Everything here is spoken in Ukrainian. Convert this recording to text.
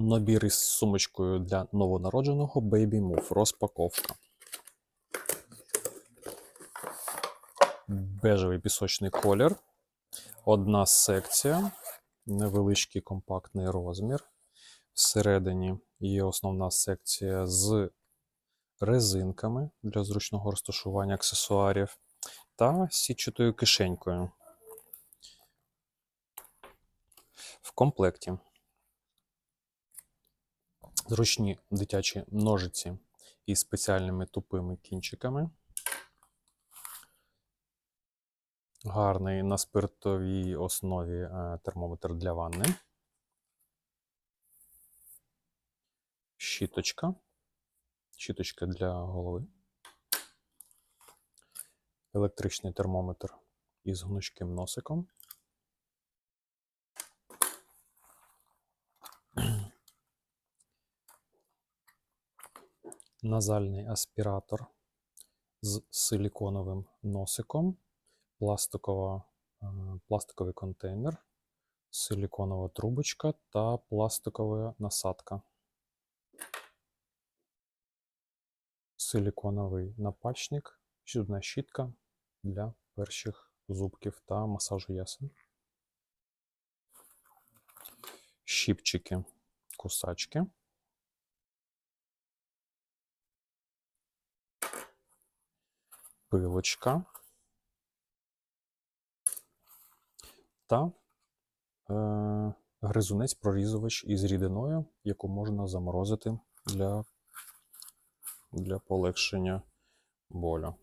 Набір із сумочкою для новонародженого Baby Move. Розпаковка. Бежевий пісочний колір. Одна секція, невеличкий компактний розмір. Всередині є основна секція з резинками для зручного розташування аксесуарів та сітчатою кишенькою. В комплекті зручні дитячі ножиці із спеціальними тупими кінчиками. Гарний на спиртовій основі е, термометр для ванни. Щіточка. Щіточка для голови. Електричний термометр із гнучким носиком. Назальний аспіратор з силіконовим носиком, пластикова, е, пластиковий контейнер, силіконова трубочка та пластикова насадка. Силіконовий напальчник, одна щітка для перших зубків та масажу ясен. Щіпчики, кусачки. Пилочка та е, гризунець-прорізувач із рідиною, яку можна заморозити для, для полегшення болю.